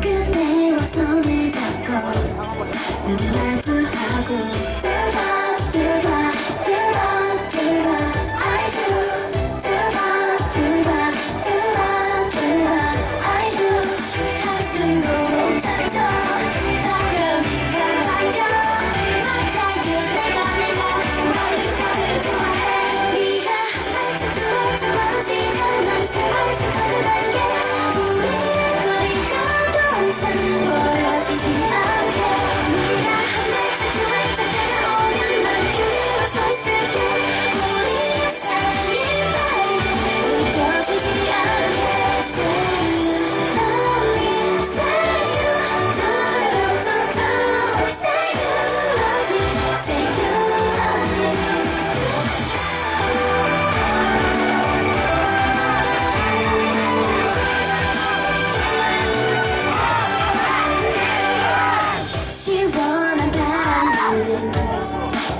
그대와 손을 잡고 눈을 마주하고 대박 대박 대박 대박 I do 대박 대박 대박 대박 I do 가슴 고동 닥쳐 다가오니까 반겨 반짝여 내가 내가 너를 다들 좋아해 네가 반짝수록 참 멋지면 난 세상을 싶어 그대 Let's go.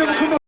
박수 한번 큰